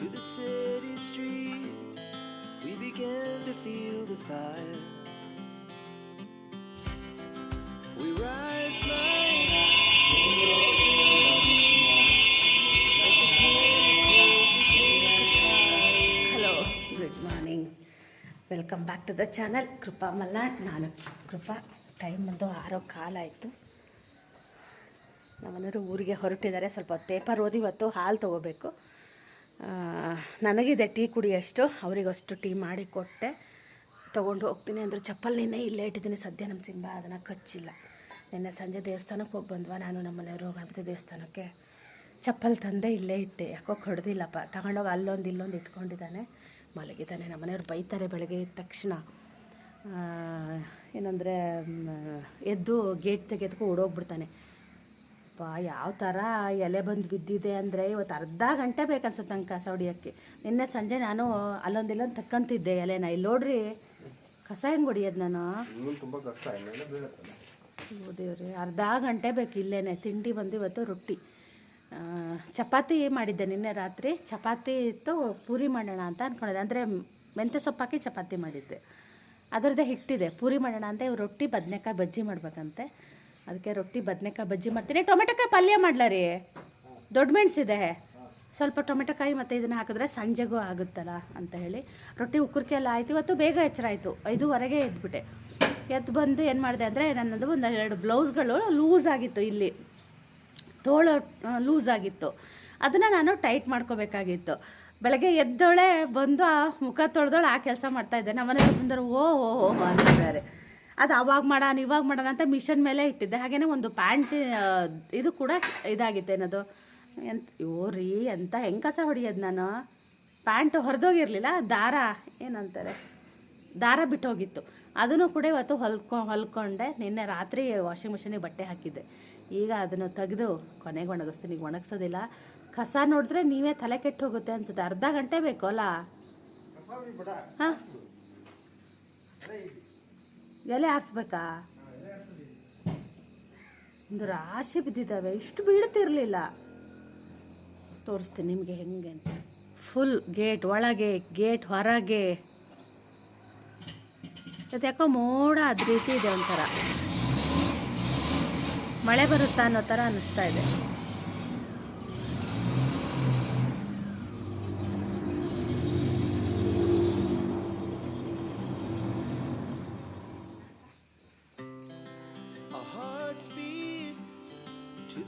to the city streets. We began to feel the fire. We rise like welcome back to the channel Krupa Malnad ನಾನು Krupa time ಬಂದು ಆರೋ ಕಾಲ ಆಯಿತು. ನಮ್ಮನೆಯವರು ಊರಿಗೆ ಹೊರಟಿದ್ದಾರೆ. ಸ್ವಲ್ಪ ಪೇಪರ್ ಓದಿ ಇವತ್ತು ಹಾಲು ತೊಗೋಬೇಕು. ನನಗಿದೆ ಟೀ ಕುಡಿಯಷ್ಟು, ಅವರಿಗಷ್ಟು ಟೀ ಮಾಡಿ ಕೊಟ್ಟೆ. ತೊಗೊಂಡು ಹೋಗ್ತೀನಿ ಅಂದರೆ ಚಪ್ಪಲ್ ನಿನ್ನೆ ಇಲ್ಲೇ ಇಟ್ಟಿದ್ದೀನಿ. ಸದ್ಯ ನಮ್ಮ ಸಿಂಬ ಅದನ್ನು ಕಚ್ಚಿಲ್ಲ. ನಿನ್ನೆ ಸಂಜೆ ದೇವಸ್ಥಾನಕ್ಕೆ ಹೋಗಿ ಬಂದ್ವಾ. ನಾನು ನಮ್ಮ ಮನೆಯವರು ಗಣಪತಿ ದೇವಸ್ಥಾನಕ್ಕೆ ಚಪ್ಪಲ್ ತಂದೆ ಇಲ್ಲೇ ಇಟ್ಟೆ. ಯಾಕೋ ಕಡ್ದಿಲ್ಲಪ್ಪ. ತಗೊಂಡೋಗಿ ಅಲ್ಲೊಂದು ಇಲ್ಲೊಂದು ಇಟ್ಕೊಂಡಿದ್ದಾನೆ. ಮಲಗಿದ್ದಾನೆ. ನಮ್ಮ ಮನೆಯವ್ರು ಬೈತಾರೆ ಬೆಳಗ್ಗೆ ಎದ್ದ ತಕ್ಷಣ. ಏನಂದರೆ ಎದ್ದು ಗೇಟ್ ತೆಗೆದಕ್ಕೂ ಓಡೋಗ್ಬಿಡ್ತಾನೆ. ಪಾ ಯಾವ ಥರ ಎಲೆ ಬಂದು ಬಿದ್ದಿದೆ ಅಂದರೆ ಇವತ್ತು ಅರ್ಧ ಗಂಟೆ ಬೇಕನ್ಸುತ್ತೆ ನಂಗೆ ಕಸ ಹೊಡಿಯೋಕ್ಕೆ ನಿನ್ನೆ ಸಂಜೆ ನಾನು ಅಲ್ಲೊಂದು ಇಲ್ಲೊಂದು ತಕ್ಕಂತಿದ್ದೆ ಎಲೆನ. ಇಲ್ಲಿ ನೋಡ್ರಿ ಕಸ ಹೆಂಗೆ ಹೊಡಿಯೋದು ನಾನು? ದೇವ್ರಿ ಅರ್ಧ ಗಂಟೆ ಬೇಕು ಇಲ್ಲೇನೆ. ತಿಂಡಿ ಬಂದು ಇವತ್ತು ರೊಟ್ಟಿ. ಚಪಾತಿ ಮಾಡಿದ್ದೆ ನಿನ್ನೆ ರಾತ್ರಿ. ಚಪಾತಿ ಇತ್ತು ಪೂರಿ ಮಾಡೋಣ ಅಂತ ಅಂದ್ಕೊಂಡಿದ್ದೆ ಅಂದರೆ ಮೆಂತ್ಯ ಸೊಪ್ಪಾಕಿ ಚಪಾತಿ ಮಾಡಿದ್ದೆ. ಅದರದ್ದೇ ಹಿಟ್ಟಿದೆ. ಪೂರಿ ಮಾಡೋಣ ಅಂತ ಇವ್ರು ರೊಟ್ಟಿ ಬದನೆಕಾಯಿ ಬಜ್ಜಿ ಮಾಡ್ಬೇಕಂತೆ. ಅದಕ್ಕೆ ರೊಟ್ಟಿ, ಬದನೆಕಾಯಿ ಬಜ್ಜಿ ಮಾಡ್ತೀನಿ. ಟೊಮೆಟೊಕಾಯಿ ಪಲ್ಯ ಮಾಡ್ಲಾರಿ ದೊಡ್ಡ ಮೆಣಸಿದೆ ಸ್ವಲ್ಪ ಟೊಮೆಟೊಕಾಯಿ ಮತ್ತು ಇದನ್ನು ಹಾಕಿದ್ರೆ ಸಂಜೆಗೂ ಆಗುತ್ತಲ್ಲ ಅಂತ ಹೇಳಿ. ರೊಟ್ಟಿ ಉಕ್ಕುರ್ಕೆ ಎಲ್ಲ ಆಯಿತು. ಇವತ್ತು ಬೇಗ ಎಚ್ಚರ ಆಯಿತು. ಐದೂವರೆಗೆ ಎದ್ಬಿಟ್ಟೆ. ಎದ್ದು ಬಂದು ಏನು ಮಾಡಿದೆ ಅಂದರೆ ನನ್ನದು ಒಂದು ಎರಡು ಬ್ಲೌಸ್ಗಳು ಲೂಸ್ ಆಗಿತ್ತು ಇಲ್ಲಿ. ತೋಳು ಲೂಸ್ ಆಗಿತ್ತು. ಅದನ್ನು ನಾನು ಟೈಟ್ ಮಾಡ್ಕೋಬೇಕಾಗಿತ್ತು. ಬೆಳಗ್ಗೆ ಎದ್ದೋಳೆ ಬಂದು ಆ ಮುಖ ತೊಳೆದೋಳು ಆ ಕೆಲಸ ಮಾಡ್ತಾಯಿದ್ದೆ ನಮ್ಮನೆ ಬಂದರು ಓ ಓ ಓ, ಅಂತಿದ್ದಾರೆ. ಅದು ಅವಾಗ ಮಾಡೋಣ ಇವಾಗ ಮಾಡೋಣ ಅಂತ ಮಿಷನ್ ಮೇಲೆ ಇಟ್ಟಿದ್ದೆ. ಹಾಗೆಯೇ ಒಂದು ಪ್ಯಾಂಟ್ ಇದು ಕೂಡ ಇದಾಗಿತ್ತು. ಏನದು? ಎಂತ ಯೋ ರೀ ಎಂತ ಹೆಂಗೆ ಕಸ ಹೊಡಿಯೋದು ನಾನು. ಪ್ಯಾಂಟ್ ಹೊರದೋಗಿರಲಿಲ್ಲ ದಾರ ಏನಂತಾರೆ ದಾರ ಬಿಟ್ಟೋಗಿತ್ತು ಅದನ್ನು ಕೂಡ ಇವತ್ತು ಹೊಲ್ಕೊ ಹೊಲ್ಕೊಂಡೆ. ನಿನ್ನೆ ರಾತ್ರಿ ವಾಷಿಂಗ್ ಮಿಷಿನಿಗೆ ಬಟ್ಟೆ ಹಾಕಿದ್ದೆ. ಈಗ ಅದನ್ನು ತೆಗೆದು ಕೊನೆಗೆ ಒಣಗಿಸ್ತೀನಿ. ಈಗ ಒಣಗಿಸೋದಿಲ್ಲ. ಕಸ ನೋಡಿದ್ರೆ ನೀವೇ ತಲೆ ಕೆಟ್ಟು ಹೋಗುತ್ತೆ ಅನ್ಸುತ್ತೆ. ಅರ್ಧ ಗಂಟೆ ಬೇಕು ಅಲ್ಲ? ಹಾಂ. ಎಲೆ ಆರಿಸ್ಬೇಕಾ ಒಂದು ರಾಶಿ ಬಿದ್ದಿದ್ದಾವೆ. ಇಷ್ಟು ಬೀಳ್ತಿರ್ಲಿಲ್ಲ ತೋರಿಸ್ತೀನಿ ನಿಮಗೆ ಹೆಂಗೆ ಅಂತ. ಫುಲ್ ಗೇಟ್ ಒಳಗೆ ಗೇಟ್ ಹೊರಗೆ. ಅದು ಯಾಕೋ ಮೋಡ ಅದ ರೀತಿ ಇದೆ ಒಂಥರ. ಮಳೆ ಬರುತ್ತಾ ಅನ್ನೋ ಥರ ಅನ್ನಿಸ್ತಾ ಇದೆ.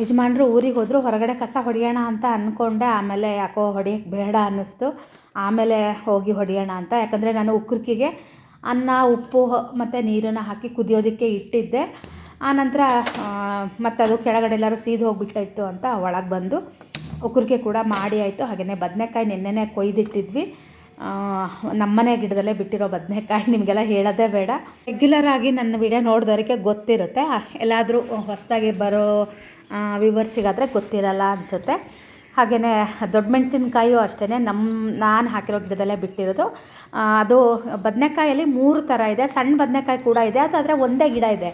ಯಜಮಾನ್ರು ಊರಿಗೆ ಹೋದ್ರು, ಹೊರಗಡೆ ಕಸ ಹೊಡೆಯೋಣ ಅಂತ ಅಂದ್ಕೊಂಡೆ ಆಮೇಲೆ ಯಾಕೋ ಹೊಡಿಯೋಕ್ಕೆ ಬೇಡ ಅನ್ನಿಸ್ತು. ಆಮೇಲೆ ಹೋಗಿ ಹೊಡೆಯೋಣ ಅಂತ. ಯಾಕಂದರೆ ನಾನು ಉಕ್ಕುರ್ಕಿಗೆ ಅನ್ನ, ಉಪ್ಪು ಮತ್ತು ನೀರನ್ನು ಹಾಕಿ ಕುದಿಯೋದಕ್ಕೆ ಇಟ್ಟಿದ್ದೆ. ಆನಂತರ ಮತ್ತು ಅದು ಕೆಳಗಡೆ ಎಲ್ಲರೂ ಸೀದು ಹೋಗ್ಬಿಟ್ಟಿತ್ತು ಅಂತ ಒಳಗೆ ಬಂದು ಉಕ್ರಿಕೆ ಕೂಡ ಮಾಡಿ ಆಯಿತು. ಹಾಗೆಯೇ ಬದನೆಕಾಯಿ ನಿನ್ನೆನೇ ಕೊಯ್ದಿಟ್ಟಿದ್ವಿ. ನಮ್ಮನೆ ಗಿಡದಲ್ಲೇ ಬಿಟ್ಟಿರೋ ಬದನೆಕಾಯಿ ನಿಮಗೆಲ್ಲ ಹೇಳೋದೇ ಬೇಡ. ರೆಗ್ಯುಲರ್ ಆಗಿ ನನ್ನ ವಿಡಿಯೋ ನೋಡಿದವರಿಗೆ ಗೊತ್ತಿರುತ್ತೆ. ಎಲ್ಲಾದರೂ ಹೊಸದಾಗಿ ಬರೋ ವಿವರ್ಸಿಗಾದರೆ ಗೊತ್ತಿರಲ್ಲ ಅನಿಸುತ್ತೆ. ಹಾಗೆಯೇ ದೊಡ್ಡ ಮೆಣಸಿನ್ಕಾಯಿಯೂ ಅಷ್ಟೇ ನಮ್ಮ ನಾನು ಹಾಕಿರೋ ಗಿಡದಲ್ಲೇ ಬಿಟ್ಟಿರೋದು. ಅದು ಬದನೆಕಾಯಲ್ಲಿ ಮೂರು ಥರ ಇದೆ ಸಣ್ಣ ಬದನೆಕಾಯಿ ಕೂಡ ಇದೆ, ಅದು ಆದರೆ ಒಂದೇ ಗಿಡ ಇದೆ.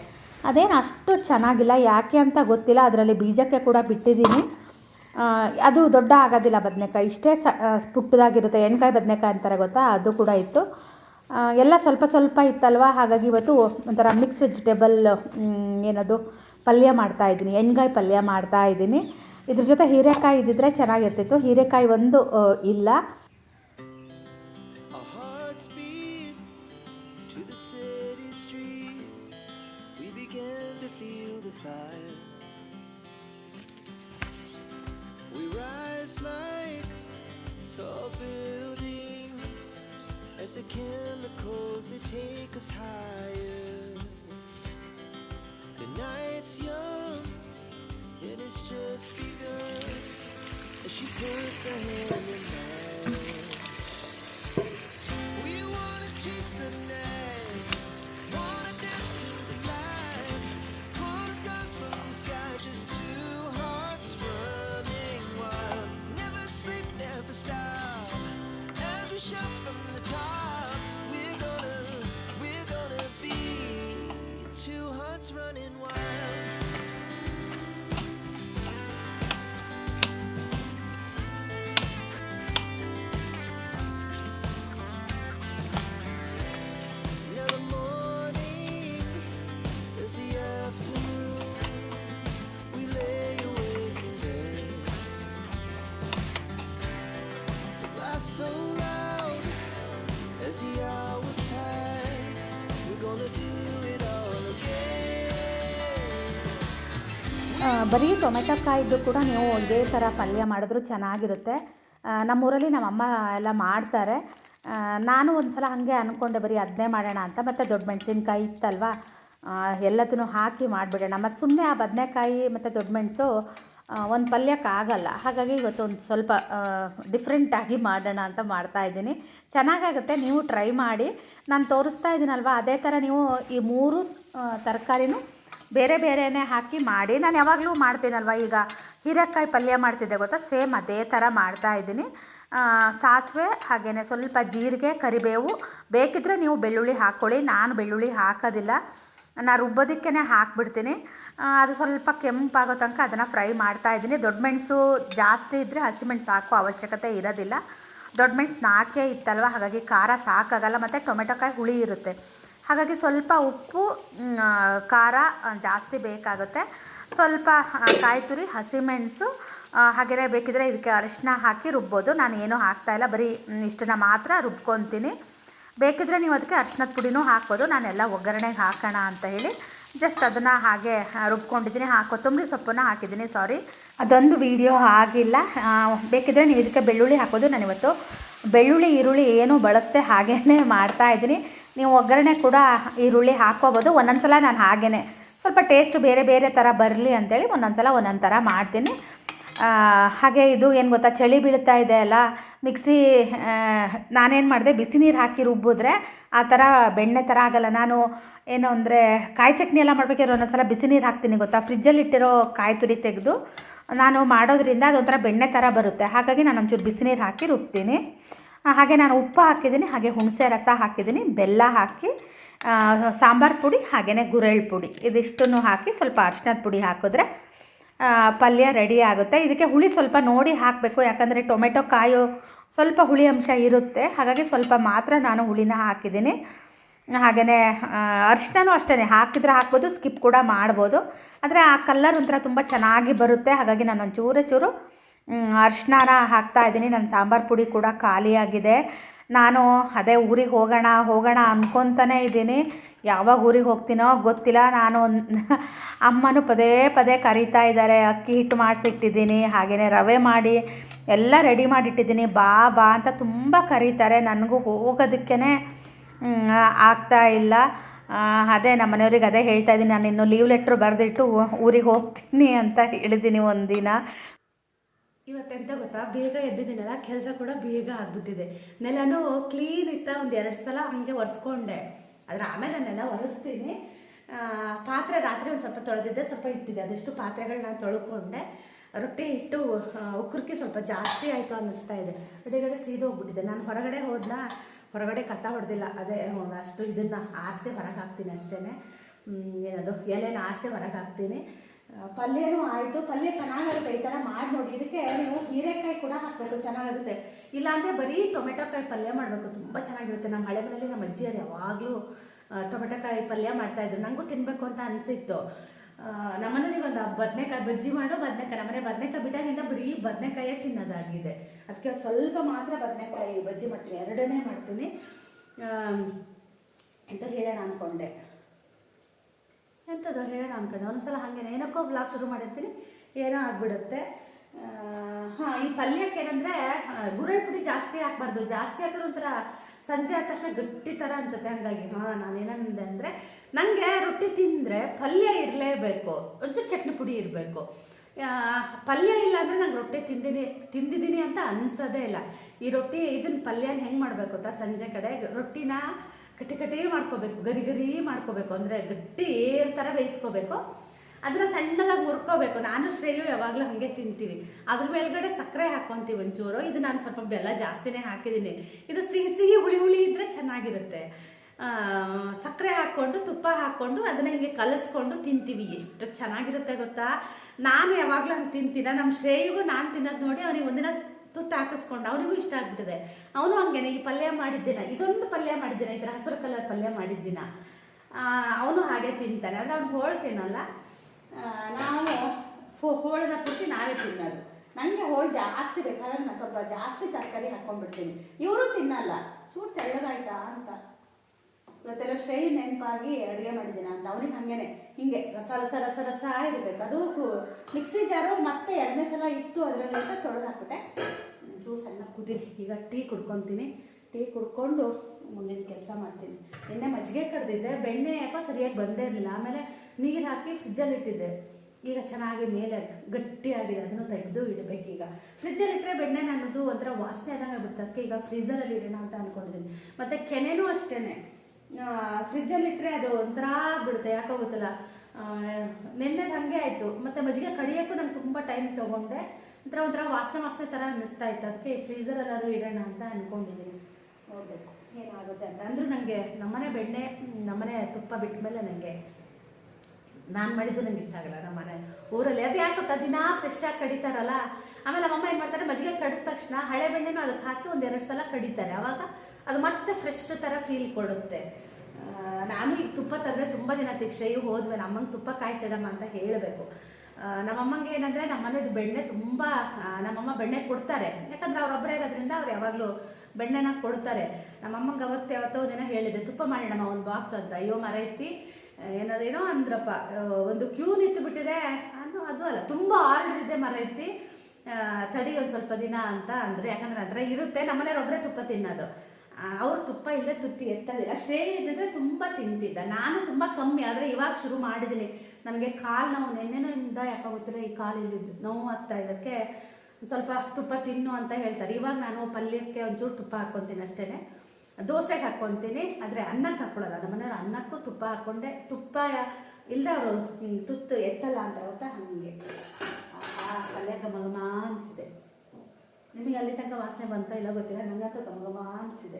ಅದೇನು ಅಷ್ಟು ಚೆನ್ನಾಗಿಲ್ಲ, ಯಾಕೆ ಅಂತ ಗೊತ್ತಿಲ್ಲ, ಅದರಲ್ಲಿ ಬೀಜಕ್ಕೆ ಕೂಡ ಬಿಟ್ಟಿದ್ದೀನಿ. ಅದು ದೊಡ್ಡ ಆಗೋದಿಲ್ಲ ಬದನೆಕಾಯಿ, ಇಷ್ಟೇ ಸ ಪುಟ್ಟದಾಗಿರುತ್ತೆ, ಎಣ್ಕಾಯಿ ಬದನೆಕಾಯಿ ಅಂತಾರೆ ಗೊತ್ತಾ, ಅದು ಕೂಡ ಇತ್ತು. ಎಲ್ಲ ಸ್ವಲ್ಪ ಸ್ವಲ್ಪ ಇತ್ತಲ್ವ, ಹಾಗಾಗಿ ಇವತ್ತು ಒಂಥರ ಮಿಕ್ಸ್ ವೆಜಿಟೇಬಲ್ ಏನದು ಪಲ್ಯ ಮಾಡ್ತಾ ಇದ್ದೀನಿ ಎಣ್ಗಾಯಿ ಪಲ್ಯ ಮಾಡ್ತಾ ಇದ್ದೀನಿ. ಇದ್ರ ಜೊತೆ ಹೀರೆಕಾಯಿ ಇದ್ದಿದ್ರೆ ಚೆನ್ನಾಗಿರ್ತಿತ್ತು. ಹೀರೆಕಾಯಿ ಒಂದು ಆ, ಇಲ್ಲ. Our hearts beat to the city streets. Night's young and it's just begun as she puts her hand in mine. ಬರೀ ಟೊಮೆಟೊ ಕಾಯಿದ್ದು ಕೂಡ ನೀವು ಇದೇ ಥರ ಪಲ್ಯ ಮಾಡಿದ್ರು ಚೆನ್ನಾಗಿರುತ್ತೆ. ನಮ್ಮೂರಲ್ಲಿ ನಮ್ಮಮ್ಮ ಎಲ್ಲ ಮಾಡ್ತಾರೆ. ನಾನು ಒಂದು ಸಲ ಹಾಗೆ ಅಂದ್ಕೊಂಡೆ ಬರೀ ಅದನ್ನೇ ಮಾಡೋಣ ಅಂತ. ಮತ್ತು ದೊಡ್ಡ ಮೆಣಸಿನ್ಕಾಯಿ ಇತ್ತಲ್ವ? ಎಲ್ಲದನ್ನು ಹಾಕಿ ಮಾಡಿಬಿಡೋಣ. ಮತ್ತು ಸುಮ್ಮನೆ ಆ ಬದನೆಕಾಯಿ ಮತ್ತು ದೊಡ್ಡ ಮೆಣಸು ಒಂದು ಪಲ್ಯಕ್ಕೆ ಆಗಲ್ಲ. ಹಾಗಾಗಿ ಇವತ್ತು ಒಂದು ಸ್ವಲ್ಪ ಡಿಫ್ರೆಂಟಾಗಿ ಮಾಡೋಣ ಅಂತ ಮಾಡ್ತಾ ಇದ್ದೀನಿ. ಚೆನ್ನಾಗಾಗುತ್ತೆ, ನೀವು ಟ್ರೈ ಮಾಡಿ. ನಾನು ತೋರಿಸ್ತಾ ಇದ್ದೀನಲ್ವ? ಅದೇ ಥರ ನೀವು ಈ ಮೂರು ತರಕಾರಿನೂ ಬೇರೆ ಬೇರೆನೇ ಹಾಕಿ ಮಾಡಿ. ನಾನು ಯಾವಾಗಲೂ ಮಾಡ್ತೀನಲ್ವ ಈಗ? ಹೀರೆಕಾಯಿ ಪಲ್ಯ ಮಾಡ್ತಿದ್ದೆ ಗೊತ್ತಾ? ಸೇಮ್ ಅದೇ ಥರ ಮಾಡ್ತಾ ಇದ್ದೀನಿ. ಸಾಸಿವೆ ಹಾಗೆಯೇ ಸ್ವಲ್ಪ ಜೀರಿಗೆ, ಕರಿಬೇವು. ಬೇಕಿದ್ದರೆ ನೀವು ಬೆಳ್ಳುಳ್ಳಿ ಹಾಕ್ಕೊಳ್ಳಿ. ನಾನು ಬೆಳ್ಳುಳ್ಳಿ ಹಾಕೋದಿಲ್ಲ. ನಾನು ರುಬ್ಬೋದಕ್ಕೇ ಹಾಕ್ಬಿಡ್ತೀನಿ. ಅದು ಸ್ವಲ್ಪ ಕೆಂಪಾಗೋ ತನಕ ಅದನ್ನು ಫ್ರೈ ಮಾಡ್ತಾ ಇದ್ದೀನಿ. ದೊಡ್ಡ ಮೆಣಸು ಜಾಸ್ತಿ ಇದ್ದರೆ ಹಸಿಮೆಣಸು ಹಾಕೋ ಅವಶ್ಯಕತೆ ಇರೋದಿಲ್ಲ. ದೊಡ್ಡ ಮೆಣಸು ನಾಲ್ಕೇ ಇತ್ತಲ್ವ? ಹಾಗಾಗಿ ಖಾರ ಸಾಕಾಗಲ್ಲ. ಮತ್ತು ಟೊಮೆಟೊಕಾಯಿ ಹುಳಿ ಇರುತ್ತೆ. ಹಾಗಾಗಿ ಸ್ವಲ್ಪ ಉಪ್ಪು ಖಾರ ಜಾಸ್ತಿ ಬೇಕಾಗುತ್ತೆ. ಸ್ವಲ್ಪ ಕಾಯಿ ತುರಿ ಹಸಿಮೆಣಸು ಹಾಗೆಯೇ ಬೇಕಿದ್ರೆ ಇದಕ್ಕೆ ಅರಿಶಿನ ಹಾಕಿ ರುಬ್ಬೋದು. ನಾನು ಏನೂ ಹಾಕ್ತಾಯಿಲ್ಲ ಬರೀ ಇಷ್ಟನ್ನು ಮಾತ್ರ ರುಬ್ಕೊತೀನಿ. ಬೇಕಿದ್ರೆ ನೀವು ಅದಕ್ಕೆ ಅರಿಶಿನದ ಪುಡಿನೂ ಹಾಕ್ಬೋದು. ನಾನೆಲ್ಲ ಒಗ್ಗರಣೆಗೆ ಹಾಕೋಣ ಅಂತ ಹೇಳಿ ಜಸ್ಟ್ ಅದನ್ನು ಹಾಗೆ ರುಬ್ಕೊಂಡಿದ್ದೀನಿ. ಹಾ, ಕೊತ್ತಂಬರಿ ಸೊಪ್ಪನ್ನು ಹಾಕಿದ್ದೀನಿ. ಸಾರಿ. ಅದೊಂದು ವಿಡಿಯೋ ಆಗಿಲ್ಲ. ಬೇಕಿದ್ರೆ ನೀವು ಇದಕ್ಕೆ ಬೆಳ್ಳುಳ್ಳಿ ಹಾಕೋದು ನಾನಿವತ್ತು ಬೆಳ್ಳುಳ್ಳಿ, ಈರುಳ್ಳಿ ಏನೂ ಬಳಸದೆ ಹಾಗೇ ಮಾಡ್ತಾ ಇದ್ದೀನಿ. ನೀವು ಒಗ್ಗರಣೆ ಕೂಡ ಈರುಳ್ಳಿ ಹಾಕ್ಕೋಬೋದು. ಒಂದೊಂದು ಸಲ ನಾನು ಹಾಗೇ ಸ್ವಲ್ಪ ಟೇಸ್ಟ್ ಬೇರೆ ಬೇರೆ ಥರ ಬರಲಿ ಅಂತೇಳಿ ಒಂದೊಂದು ಸಲ ಒಂದೊಂದು ಥರ ಮಾಡ್ತೀನಿ. ಹಾಗೆ ಇದು ಏನು ಗೊತ್ತಾ, ಚಳಿ ಬೀಳ್ತಾ ಇದೆ ಅಲ್ಲ, ಮಿಕ್ಸಿ ನಾನೇನು ಮಾಡಿದೆ, ಬಿಸಿ ನೀರು ಹಾಕಿ ರುಬ್ಬಿದ್ರೆ ಆ ಥರ ಬೆಣ್ಣೆ ಥರ ಆಗಲ್ಲ. ನಾನು ಏನು ಅಂದರೆ, ಕಾಯಿ ಚಟ್ನಿ ಎಲ್ಲ ಮಾಡ್ಬೇಕಾದ್ರೆ ಒಂದೊಂದು ಸಲ ಬಿಸಿ ನೀರು ಹಾಕ್ತೀನಿ ಗೊತ್ತಾ? ಫ್ರಿಜ್ಜಲ್ಲಿ ಇಟ್ಟಿರೋ ಕಾಯಿ ತುರಿ ತೆಗೆದು ನಾನು ಮಾಡೋದ್ರಿಂದ ಅದೊಂಥರ ಬೆಣ್ಣೆ ಥರ ಬರುತ್ತೆ. ಹಾಗಾಗಿ ನಾನು ಒಂಚೂರು ಬಿಸಿ ನೀರು ಹಾಕಿ ರುಬ್ತೀನಿ. ಹಾಗೆ ನಾನು ಉಪ್ಪು ಹಾಕಿದ್ದೀನಿ, ಹಾಗೆ ಹುಣಸೆ ರಸ ಹಾಕಿದ್ದೀನಿ, ಬೆಲ್ಲ ಹಾಕಿ ಸಾಂಬಾರು ಪುಡಿ ಹಾಗೆಯೇ ಗುರೆಳ್ ಪುಡಿ. ಇದಿಷ್ಟನ್ನು ಹಾಕಿ ಸ್ವಲ್ಪ ಅರ್ಶಿನದ ಪುಡಿ ಹಾಕಿದ್ರೆ ಪಲ್ಯ ರೆಡಿ ಆಗುತ್ತೆ. ಇದಕ್ಕೆ ಹುಳಿ ಸ್ವಲ್ಪ ನೋಡಿ ಹಾಕಬೇಕು, ಯಾಕಂದರೆ ಟೊಮೆಟೊ ಕಾಯೋ ಸ್ವಲ್ಪ ಹುಳಿ ಅಂಶ ಇರುತ್ತೆ. ಹಾಗಾಗಿ ಸ್ವಲ್ಪ ಮಾತ್ರ ನಾನು ಹುಳಿನ ಹಾಕಿದ್ದೀನಿ. ಹಾಗೆಯೇ ಅರ್ಶಿನೂ ಅಷ್ಟೇ ಹಾಕಿದ್ರೆ ಹಾಕ್ಬೋದು, ಸ್ಕಿಪ್ ಕೂಡ ಮಾಡ್ಬೋದು. ಆದರೆ ಆ ಕಲ್ಲರ್ ಒಂಥರ ತುಂಬ ಚೆನ್ನಾಗಿ ಬರುತ್ತೆ. ಹಾಗಾಗಿ ನಾನು ಒಂಚೂರು ಚೂರು ಅರಿಶಿನ ಹಾಕ್ತಾ ಇದ್ದೀನಿ. ನನ್ನ ಸಾಂಬಾರು ಪುಡಿ ಕೂಡ ಖಾಲಿಯಾಗಿದೆ. ನಾನು ಅದೇ ಊರಿಗೆ ಹೋಗೋಣ ಹೋಗೋಣ ಅಂದ್ಕೊತಾನೇ ಇದ್ದೀನಿ. ಯಾವಾಗ ಊರಿಗೆ ಹೋಗ್ತೀನೋ ಗೊತ್ತಿಲ್ಲ. ನಾನು ಅಮ್ಮನೂ ಪದೇ ಪದೇ ಕರೀತಾ ಇದ್ದಾರೆ. ಅಕ್ಕಿ ಹಿಟ್ಟು ಮಾಡಿಸಿಟ್ಟಿದ್ದೀನಿ ಹಾಗೆಯೇ ರವೆ ಮಾಡಿ, ಎಲ್ಲ ರೆಡಿ ಮಾಡಿಟ್ಟಿದ್ದೀನಿ. ಬಾ ಬಾ ಅಂತ ತುಂಬ ಕರೀತಾರೆ. ನನಗೂ ಹೋಗೋದಕ್ಕೇ ಆಗ್ತಾ ಇಲ್ಲ. ಅದೇ ನಮ್ಮ ಮನೆಯವ್ರಿಗೆ ಅದೇ ಹೇಳ್ತಾ ಇದ್ದೀನಿ. ನಾನು ಇನ್ನು ಲೀವ್ ಲೆಟ್ರ್ ಬರೆದಿಟ್ಟು ಊರಿಗೆ ಹೋಗ್ತೀನಿ ಅಂತ ಹೇಳಿದ್ದೀನಿ ಒಂದಿನ. ಇವತ್ತೆಂತ ಗೊತ್ತಾ? ಬೇಗ ಎದ್ದಿದ್ದೀನಲ್ಲ ಕೆಲಸ ಕೂಡ ಬೇಗ ಆಗ್ಬಿಟ್ಟಿದೆ. ನೆಲನೂ ಕ್ಲೀನ್ ಇತ್ತ ಒಂದು ಎರಡು ಸಲ ಹಂಗೆ ಒರೆಸ್ಕೊಂಡೆ. ಅದ್ರ ಆಮೇಲೆ ನೆಲ ಒರೆಸ್ತೀನಿ. ಪಾತ್ರೆ ರಾತ್ರಿ ಒಂದು ಸ್ವಲ್ಪ ತೊಳೆದಿದ್ದೆ, ಸ್ವಲ್ಪ ಇಟ್ಟಿದ್ದೆ. ಅದಷ್ಟು ಪಾತ್ರೆಗಳನ್ನ ತೊಳ್ಕೊಂಡೆ. ರೊಟ್ಟಿ ಇಟ್ಟು ಉಕ್ಕುರ್ಕಿ ಸ್ವಲ್ಪ ಜಾಸ್ತಿ ಆಯಿತು ಅನ್ನಿಸ್ತಾ ಇದೆ. ಅಡುಗೆಡೆ ಸೀದು ಹೋಗ್ಬಿಟ್ಟಿದೆ. ನಾನು ಹೊರಗಡೆ ಹೋದ್ನ ಹೊರಗಡೆ ಕಸ ಹೊಡೆದಿಲ್ಲ. ಅದೇ ಅಷ್ಟು ಇದನ್ನು ಆರಿಸಿ ಹೊರಗೆ ಹಾಕ್ತೀನಿ ಅಷ್ಟೇ ಏನದು? ಎಲೆನ ಆಸೆ ಹೊರಗೆ ಹಾಕ್ತೀನಿ. ಪಲ್ಯನೂ ಆಯಿತು. ಪಲ್ಯ ಚೆನ್ನಾಗಾಗುತ್ತೆ, ಈ ಥರ ಮಾಡಿ ನೋಡಿ. ಇದಕ್ಕೆ ನೀವು ಹೀರೆಕಾಯಿ ಕೂಡ ಹಾಕಬೇಕು ಚೆನ್ನಾಗಿರುತ್ತೆ ಇಲ್ಲಾಂದರೆ ಬರೀ ಟೊಮೆಟೊಕಾಯಿ ಪಲ್ಯ ಮಾಡಬೇಕು. ತುಂಬ ಚೆನ್ನಾಗಿರುತ್ತೆ. ನಮ್ಮ ಹಳೆ ಮನೆಯಲ್ಲಿ ನಮ್ಮ ಅಜ್ಜಿಯರು ಯಾವಾಗಲೂ ಟೊಮೆಟೊಕಾಯಿ ಪಲ್ಯ ಮಾಡ್ತಾಯಿದ್ರು ನನಗೂ ತಿನ್ನಬೇಕು ಅಂತ ಅನಿಸಿತ್ತು. ನಮ್ಮನೇಲಿ ಒಂದು ಬದನೆಕಾಯಿ ಬಜ್ಜಿ ಮಾಡೋ ಬದನೆಕಾಯಿ ನಮ್ಮನೆ ಬದನೆಕಾಯಿ ಬಿಟ್ಟಾಗಿಂದ ಬರೀ ಬದನೆಕಾಯೇ ತಿನ್ನೋದಾಗಿದೆ. ಅದಕ್ಕೆ ಸ್ವಲ್ಪ ಮಾತ್ರ ಬದನೆಕಾಯಿ ಬಜ್ಜಿ ಮಾಡ್ತೀನಿ. ಎರಡನೇ ಮಾಡ್ತೀನಿ. ಅಂತ ಹೇಳೋಣ ಅಂದ್ಕೊಂಡೆ ಎಂಥದ್ದು ಹೇಳೋಣ ಅನ್ಕೊಂಡೆ. ಒಂದ್ಸಲ ಹಾಗೆ ಏನಕ್ಕೋ ಬ್ಲಾಗ್ ಶುರು ಮಾಡಿರ್ತೀನಿ. ಏನೋ ಆಗ್ಬಿಡುತ್ತೆ. ಹಾಂ, ಈ ಪಲ್ಯಕ್ಕೆ ಏನಂದರೆ ಗುರೆಳ್ ಪುಡಿ ಜಾಸ್ತಿ ಹಾಕ್ಬಾರ್ದು. ಜಾಸ್ತಿ ಹಾಕಿದ್ರೆ ಒಂಥರ ಸಂಜೆ ಆದ ತಕ್ಷಣ ಗಟ್ಟಿ ಥರ ಅನ್ಸುತ್ತೆ ಹಂಗಾಗಿ. ಹಾಂ, ನಾನೇನಂದೆ ಅಂದರೆ ನನಗೆ ರೊಟ್ಟಿ ತಿಂದರೆ ಪಲ್ಯ ಇರಲೇಬೇಕು. ಒಂದು ಚಟ್ನಿ ಪುಡಿ ಇರಬೇಕು. ಪಲ್ಯ ಇಲ್ಲ ಅಂದರೆ ನಂಗೆ ರೊಟ್ಟಿ ತಿಂದಿನಿ ತಿಂದಿದ್ದೀನಿ ಅಂತ ಅನ್ಸೋದೇ ಇಲ್ಲ. ಈ ರೊಟ್ಟಿ ಇದನ್ನ ಪಲ್ಯನ ಹೆಂಗೆ ಮಾಡಬೇಕು ಅಂತ ಸಂಜೆ ಕಡೆ ರೊಟ್ಟಿನ ಕಟ್ಟಿ ಕಟ್ಟಿ ಮಾಡ್ಕೋಬೇಕು, ಗರಿ ಗರಿ ಮಾಡ್ಕೋಬೇಕು. ಅಂದರೆ ಗಟ್ಟಿ ಏರ್ ಥರ ಬೇಯಿಸ್ಕೋಬೇಕು. ಅದನ್ನ ಸಣ್ಣದಾಗಿ ಮುರ್ಕೋಬೇಕು ನಾನು ಶ್ರೇಯು ಯಾವಾಗಲೂ ಹಾಗೆ ತಿಂತೀವಿ. ಅದ್ರ ಮೇಲ್ಗಡೆ ಸಕ್ಕರೆ ಹಾಕ್ಕೊಂತೀವಿ ಒಂಚೂರು. ಇದು ನಾನು ಸ್ವಲ್ಪ ಬೆಲ್ಲ ಜಾಸ್ತಿನೇ ಹಾಕಿದ್ದೀನಿ. ಇದು ಸಿಹಿ ಸಿಹಿ ಹುಳಿ ಹುಳಿ ಇದ್ರೆ ಚೆನ್ನಾಗಿರುತ್ತೆ. ಸಕ್ಕರೆ ಹಾಕ್ಕೊಂಡು, ತುಪ್ಪ ಹಾಕ್ಕೊಂಡು, ಅದನ್ನ ಹಿಂಗೆ ಕಲಸ್ಕೊಂಡು ತಿಂತೀವಿ. ಎಷ್ಟು ಚೆನ್ನಾಗಿರುತ್ತೆ ಗೊತ್ತಾ? ನಾನು ಯಾವಾಗಲೂ ಹಂಗೆ ತಿಂತೀನ? ನಮ್ಮ ಶ್ರೇಯಿಗೂ ನಾನು ತಿನ್ನೋದು ನೋಡಿ, ಅವನಿಗೆ ಒಂದಿನ ತುತ್ತು ಹಾಕಿಸ್ಕೊಂಡು ಅವನಿಗೂ ಇಷ್ಟ ಆಗ್ಬಿಟ್ಟಿದೆ. ಅವನು ಹಂಗೇನೆ, ಈ ಪಲ್ಯ ಮಾಡಿದ್ದಿನ? ಇದೊಂದು ಪಲ್ಯ ಮಾಡಿದ್ದಿನ ಥರ ಹಸಿರು ಕಲರ್ ಪಲ್ಯ ಮಾಡಿದ್ದಿನ? ಅವನು ಹಾಗೆ ತಿಂತಾನೆ. ಅಂದರೆ ಅವ್ನು ಹೋಳು ತಿನ್ನಲ್ಲ ನಾವು ಹೋಳನ ಪೂರ್ತಿ ನಾವೇ ತಿನ್ನೋದು. ನನಗೆ ಹೋಳು ಜಾಸ್ತಿ ಹಾಗಾಗಿ ನಾನು ಸ್ವಲ್ಪ ಜಾಸ್ತಿ ತರಕಾರಿ ಹಾಕ್ಕೊಂಡ್ಬಿಡ್ತೀನಿ ಇವರು ತಿನ್ನಲ್ಲ. ಚೂರು ತೆಳ್ಳಗಾಯ್ತಾ ಅಂತ. ಇವತ್ತೆಲ್ಲ ಶ್ರೈ ನೆನಪಾಗಿ ಅಡುಗೆ ಮಾಡಿದ್ದೀನಿ ಅಂತ. ಅವ್ನಿಗೆ ಹಂಗೇನೆ. ಹಿಂಗೆ ರಸ ರಸ ರಸ ರಸ ಇರಬೇಕು ಅದು ಮಿಕ್ಸಿ ಜಾರು ಮತ್ತೆ ಎರಡನೇ ಸಲ ಇತ್ತು ಅದರಲ್ಲಿ ತೊಳೆದು ಹಾಕ್ಬಿಟ್ಟೆ. ಚೂರು ಸಣ್ಣ ಕುದೀರಿ, ಈಗ ಟೀ ಕುಡ್ಕೊತೀನಿ. ಟೀ ಕುಡ್ಕೊಂಡು ಮುಂದಿನ ಕೆಲಸ ಮಾಡ್ತೀನಿ. ನಿನ್ನೆ ಮಜ್ಜಿಗೆ ಕಡ್ದಿದ್ದೆ, ಬೆಣ್ಣೆ ಯಾಕೋ ಸರಿಯಾಗಿ ಬಂದೇ ಇರಲಿಲ್ಲ. ಆಮೇಲೆ ನೀರು ಹಾಕಿ ಫ್ರಿಜ್ಜಲ್ಲಿ ಇಟ್ಟಿದ್ದೆ. ಈಗ ಚೆನ್ನಾಗಿ ಮೇಲೆ ಗಟ್ಟಿಯಾಗಿದೆ ಅದನ್ನು ತೆಗೆದು ಇಡಬೇಕು ಈಗ ಫ್ರಿಜ್ಜಲ್ಲಿ ಇಟ್ಟರೆ ಬೆಣ್ಣೆ ನನ್ನದು ಒಂಥರ ವಾಸನೆ ಆದಂಗೆ ಬಿಡುತ್ತೆ ಅದಕ್ಕೆ ಈಗ ಫ್ರೀಜರಲ್ಲಿ ಇಡೋಣ ಅಂತ ಅಂದ್ಕೊಂಡಿದ್ದೀನಿ ಮತ್ತು ಕೆನೆನೂ ಅಷ್ಟೇ ಫ್ರಿಜ್ಜಲ್ಲಿ ಇಟ್ಟರೆ ಅದು ಒಂಥರ ಬಿಡುತ್ತೆ ಯಾಕೋ ಗೊತ್ತಲ್ಲ. ನೆನ್ನೆದು ಹಾಗೆ ಆಯಿತು. ಮತ್ತು ಮಜ್ಜಿಗೆ ಕಡಿಯೋಕ್ಕೂ ನಂಗೆ ತುಂಬ ಟೈಮ್ ತೊಗೊಂಡೆ. ಒಂಥರ ಒಂಥರ ವಾಸನೆ ವಾಸನೆ ಥರ ಅನ್ನಿಸ್ತಾ ಇತ್ತು. ಅದಕ್ಕೆ ಎಲ್ಲಾದರೂ ಇಡೋಣ ಅಂತ ಅಂದ್ಕೊಂಡಿದ್ದೀನಿ ನೋಡಬೇಕು. ಏನಾಗುತ್ತೆ ಅಂತ. ಅಂದರೂ ನನಗೆ ನಮ್ಮನೆ ಬೆಣ್ಣೆ ನಮ್ಮನೆ ತುಪ್ಪ ಬಿಟ್ಟ ಮೇಲೆ ನನಗೆ ನಾನು ಮಾಡಿದ್ದು ನಂಗೆ ಇಷ್ಟ ಆಗಲ್ಲ ನಮ್ಮನೆ ಊರಲ್ಲಿ. ಅದು ಯಾಕೆ ಗೊತ್ತಾ? ದಿನ ಫ್ರೆಶ್ ಆಗಿ ಕಡಿತಾರಲ್ಲ. ಆಮೇಲೆ ಅಮ್ಮ ಏನು ಮಾಡ್ತಾರೆ? ಮಜ್ಜಿಗೆ ಕಡಿದ ತಕ್ಷಣ ಹಳೆ ಬೆಣ್ಣೆನೂ ಅದಕ್ಕೆ ಹಾಕಿ ಒಂದೆರಡು ಸಲ ಕಡಿತಾರೆ. ಆವಾಗ ಅದು ಮತ್ತೆ ಫ್ರೆಶ್ ಥರ ಫೀಲ್ ಕೊಡುತ್ತೆ. ನಾನು ಈಗ ತುಪ್ಪ ತಂದರೆ ತುಂಬ ದಿನ ತಿಕ್ಷೆಯು ಹೋದ್ವೆ, ನಮ್ಮಂಗೆ ತುಪ್ಪ ಕಾಯಿಸಿಡಮ್ಮ ಅಂತ ಹೇಳಬೇಕು. ನಮ್ಮಮ್ಮಂಗೆ ಏನಂದರೆ ನಮ್ಮನೇದು ಬೆಣ್ಣೆ ತುಂಬ ನಮ್ಮಮ್ಮ ಬೆಣ್ಣೆ ಕೊಡ್ತಾರೆ. ಯಾಕಂದ್ರೆ ಅವ್ರೊಬ್ಬರೇ ಇರೋದ್ರಿಂದ ಅವ್ರು ಯಾವಾಗಲೂ ಬೆಣ್ಣೆನ ಕೊಡ್ತಾರೆ. ನಮ್ಮಮ್ಮಂಗೆ ಅವತ್ತು ಯಾವತ್ತೋ ದಿನ ಹೇಳಿದೆ, ತುಪ್ಪ ಮಾಡಿದಮ್ಮ ಒಂದು ಬಾಕ್ಸ್ ಅಂತ. ಅಯ್ಯೋ ಮರ ಎತ್ತಿ ಏನದೇನೋ ಅಂದ್ರಪ್ಪ. ಒಂದು ಕ್ಯೂ ನಿಂತು ಬಿಟ್ಟಿದೆ ಅನ್ನೋ, ಅದು ಅಲ್ಲ, ತುಂಬ ಆರ್ಡರ್ ಇದೆ ಮರ ಎತ್ತಿ ತಡಿ ಒಂದು ಸ್ವಲ್ಪ ದಿನ ಅಂತ ಅಂದ್ರೆ, ಯಾಕಂದ್ರೆ ಅದ್ರ ಇರುತ್ತೆ. ನಮ್ಮನೇಲಿ ಒಬ್ಬರೇ ತುಪ್ಪ ತಿನ್ನೋದು. ಅವ್ರು ತುಪ್ಪ ಇಲ್ಲದೆ ತುತ್ತಿ ಎತ್ತದಿಲ್ಲ. ಶ್ರೇಯ ಇದ್ದಿದ್ರೆ ತುಂಬ ತಿಂತಿದ್ದ. ನಾನು ತುಂಬ ಕಮ್ಮಿ, ಆದರೆ ಇವಾಗ ಶುರು ಮಾಡಿದ್ದೀನಿ ನನಗೆ ಕಾಲು ನೋವು, ನೆನ್ನೆನಿಂದ ಯಾಕೋ ಗೊತ್ತಿಲ್ಲ, ಈ ಕಾಲು ಇಲ್ಲಿದ್ದು ನೋವು ಆಗ್ತಾ ಇದಕ್ಕೆ ಸ್ವಲ್ಪ ತುಪ್ಪ ತಿನ್ನು ಅಂತ ಹೇಳ್ತಾರೆ. ಇವಾಗ ನಾನು ಪಲ್ಯಕ್ಕೆ ಒಂಚೂರು ತುಪ್ಪ ಹಾಕ್ಕೊತೀನಿ ಅಷ್ಟೇ ದೋಸೆಗೆ ಹಾಕ್ಕೊತೀನಿ ಆದರೆ ಅನ್ನಕ್ಕೆ ಹಾಕ್ಕೊಳ್ಳಲ್ಲ ನಮ್ಮ ಮನೆಯವ್ರು ಅನ್ನಕ್ಕೂ ತುಪ್ಪ ಹಾಕ್ಕೊಂಡೆ ತುಪ್ಪ ಇಲ್ಲದೆ ಅವರು ತುತ್ತು ಎತ್ತಲ್ಲ ಅಂತ ಗೊತ್ತಾ? ಹಾಗೆ. ಆ ಪಲ್ಯ ಮಗಮಾ ಅಂತಿದೆ ನಿಮಗೆ ಅಲ್ಲಿ ತನಕ ವಾಸನೆ ಬಂತ ಇಲ್ಲ ಗೊತ್ತಿಲ್ಲ ನಂಗಂತೂ ತಮಗಮ ಘಮ ಅಂತಿದೆ.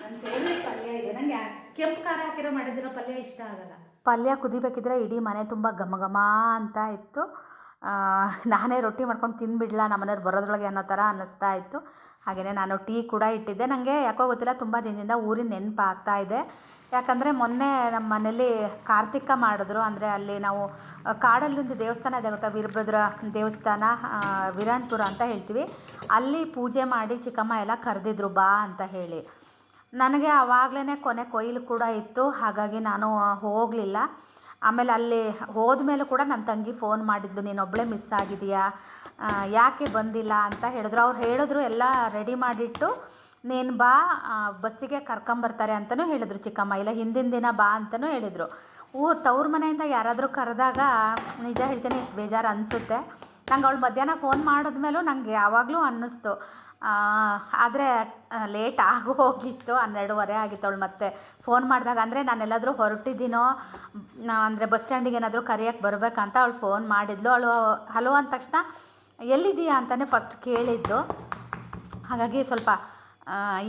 ನನ್ನ ಫೇವ್ರೆಟ್ ಪಲ್ಯ ಇದೆ. ನನಗೆ ಕೆಂಪು ಖಾರ ಹಾಕಿರೋ ಮಾಡಿದಿರೋ ಪಲ್ಯ ಇಷ್ಟ ಆಗಲ್ಲ. ಪಲ್ಯ ಕುದಿಬೇಕಿದ್ರೆ ಇಡೀ ಮನೆ ತುಂಬ ಘಮ ಘಮ ಅಂತ ಇತ್ತು. ನಾನೇ ರೊಟ್ಟಿ ಮಾಡ್ಕೊಂಡು ತಿಂದುಬಿಡ್ಲ ನಮ್ಮ ಮನೆಯವ್ರು ಬರೋದ್ರೊಳಗೆ ಅನ್ನೋ ಥರ ಅನ್ನಿಸ್ತಾ ಇತ್ತು. ಹಾಗೆಯೇ ನಾನು ಟೀ ಕೂಡ ಇಟ್ಟಿದ್ದೆ. ನನಗೆ ಯಾಕೋ ಗೊತ್ತಿಲ್ಲ, ತುಂಬ ದಿನದಿಂದ ಊರಿನ ನೆನಪಾಗ್ತಾ ಇದೆ. ಯಾಕಂದರೆ ಮೊನ್ನೆ ನಮ್ಮ ಮನೇಲಿ ಕಾರ್ತಿಕ ಮಾಡಿದ್ರು. ಅಂದರೆ ಅಲ್ಲಿ ನಾವು ಕಾಡಲ್ಲಿ ಒಂದು ದೇವಸ್ಥಾನ ಇದೆ ಗೊತ್ತಾ? ವೀರಭದ್ರ ದೇವಸ್ಥಾನ ವಿರಾಣ್ಪುರ ಅಂತ ಹೇಳ್ತೀವಿ. ಅಲ್ಲಿ ಪೂಜೆ ಮಾಡಿ ಚಿಕ್ಕಮ್ಮ ಎಲ್ಲ ಕರೆದಿದ್ರು, ಬಾ ಅಂತ ಹೇಳಿ. ನನಗೆ ಆವಾಗಲೇ ಕೊನೆ ಕೊಯ್ಲು ಕೂಡ ಇತ್ತು. ಹಾಗಾಗಿ ನಾನು ಹೋಗಲಿಲ್ಲ. ಆಮೇಲೆ ಅಲ್ಲಿ ಹೋದ್ಮೇಲೂ ಕೂಡ ನನ್ನ ತಂಗಿ ಫೋನ್ ಮಾಡಿದ್ಲು ನೀನೊಬ್ಬಳೇ ಮಿಸ್ ಆಗಿದೆಯಾ ಯಾಕೆ ಬಂದಿಲ್ಲ ಅಂತ ಹೇಳಿದ್ರು. ಅವ್ರು ಹೇಳಿದ್ರು, ಎಲ್ಲ ರೆಡಿ ಮಾಡಿಟ್ಟು ನೀನು ಬಾ ಬಸ್ಸಿಗೆ ಕರ್ಕೊಂಬರ್ತಾರೆ ಅಂತಲೂ ಹೇಳಿದ್ರು ಚಿಕ್ಕಮ್ಮ. ಇಲ್ಲ, ಹಿಂದಿನ ದಿನ ಬಾ ಅಂತಲೂ ಹೇಳಿದರು. ಊರು ತವ್ರ ಮನೆಯಿಂದ ಯಾರಾದರೂ ಕರೆದಾಗ, ನಿಜ ಹೇಳ್ತೀನಿ, ಬೇಜಾರು ಅನಿಸುತ್ತೆ. ನಂಗೆ ಅವಳು ಮಧ್ಯಾಹ್ನ ಫೋನ್ ಮಾಡಿದ್ಮೇಲೂ ನನಗೆ ಯಾವಾಗಲೂ ಅನ್ನಿಸ್ತು. ಆದರೆ ಲೇಟ್ ಆಗಿ ಹೋಗಿತ್ತು, ಹನ್ನೆರಡುವರೆ ಆಗಿತ್ತು ಅವಳು ಮತ್ತೆ ಫೋನ್ ಮಾಡಿದಾಗ. ಅಂದರೆ ನಾನೆಲ್ಲಾದರೂ ಹೊರಟಿದ್ದೀನೋ ಅಂದರೆ ಬಸ್ ಸ್ಟ್ಯಾಂಡಿಗೆ ಏನಾದರೂ ಕರೆಯೋಕ್ಕೆ ಬರಬೇಕಂತ ಅವಳು ಫೋನ್ ಮಾಡಿದ್ಲು. ಅವಳು, ಹಲೋ ಅಂದ ತಕ್ಷಣ, ಎಲ್ಲಿದ್ದೀಯಾ? ಅಂತಲೇ ಫಸ್ಟ್ ಕೇಳಿದ್ದು. ಹಾಗಾಗಿ ಸ್ವಲ್ಪ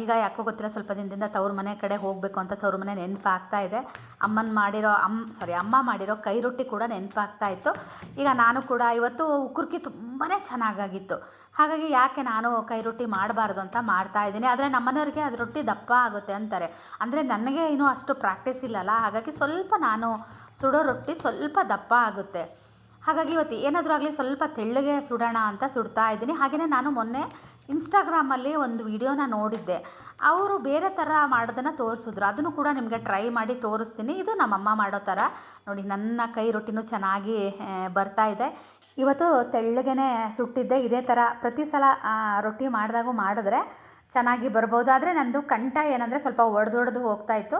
ಈಗ ಯಾಕೋ ಗೊತ್ತಿಲ್ಲ, ಸ್ವಲ್ಪ ದಿನದಿಂದ ತವ್ರ ಮನೆ ಕಡೆ ಹೋಗಬೇಕು ಅಂತ ತವ್ರ ಮನೆ ನೆನಪಾಗ್ತಾ ಇದೆ. ಅಮ್ಮನ ಮಾಡಿರೋ ಅಮ್ಮ ಸಾರಿ ಅಮ್ಮ ಮಾಡಿರೋ ಕೈ ರೊಟ್ಟಿ ಕೂಡ ನೆನಪಾಗ್ತಾ ಇತ್ತು. ಈಗ ನಾನು ಕೂಡ ಇವತ್ತು ಉಕ್ಕುರ್ಕಿ ತುಂಬಾ ಚೆನ್ನಾಗಾಗಿತ್ತು. ಹಾಗಾಗಿ ಯಾಕೆ ನಾನು ಕೈ ರೊಟ್ಟಿ ಮಾಡಬಾರ್ದು ಅಂತ ಮಾಡ್ತಾ ಇದ್ದೀನಿ. ಆದರೆ ನಮ್ಮನೆಯವ್ರಿಗೆ ಅದು ರೊಟ್ಟಿ ದಪ್ಪ ಆಗುತ್ತೆ ಅಂತಾರೆ. ಅಂದರೆ ನನಗೆ ಇನ್ನೂ ಅಷ್ಟು ಪ್ರಾಕ್ಟೀಸ್ ಇಲ್ಲಲ್ಲ, ಹಾಗಾಗಿ ಸ್ವಲ್ಪ ನಾನು ಸುಡೋ ರೊಟ್ಟಿ ಸ್ವಲ್ಪ ದಪ್ಪ ಆಗುತ್ತೆ. ಹಾಗಾಗಿ ಇವತ್ತು ಏನಾದರೂ ಆಗಲಿ ಸ್ವಲ್ಪ ತೆಳ್ಳಗೆ ಸುಡೋಣ ಅಂತ ಸುಡ್ತಾ ಇದ್ದೀನಿ. ಹಾಗೆಯೇ ನಾನು ಮೊನ್ನೆ ಇನ್ಸ್ಟಾಗ್ರಾಮಲ್ಲಿ ಒಂದು ವಿಡಿಯೋನ ನೋಡಿದ್ದೆ. ಅವರು ಬೇರೆ ಥರ ಮಾಡೋದನ್ನು ತೋರಿಸಿದ್ರು. ಅದನ್ನು ಕೂಡ ನಿಮಗೆ ಟ್ರೈ ಮಾಡಿ ತೋರಿಸ್ತೀನಿ. ಇದು ನಮ್ಮಮ್ಮ ಮಾಡೋ ಥರ. ನೋಡಿ, ನನ್ನ ಕೈ ರೊಟ್ಟಿನೂ ಚೆನ್ನಾಗಿ ಬರ್ತಾ ಇದೆ. ಇವತ್ತು ತೆಳ್ಳಗೆನೆ ಸುಟ್ಟಿದ್ದೆ. ಇದೇ ಥರ ಪ್ರತಿ ಸಲ ರೊಟ್ಟಿ ಮಾಡಿದಾಗೂ ಮಾಡಿದ್ರೆ ಚೆನ್ನಾಗಿ ಬರ್ಬೋದು. ಆದರೆ ನನ್ನದು ಕಂಠ ಏನಂದರೆ ಸ್ವಲ್ಪ ಒಡೆದೊಡೆದು ಹೋಗ್ತಾ ಇತ್ತು.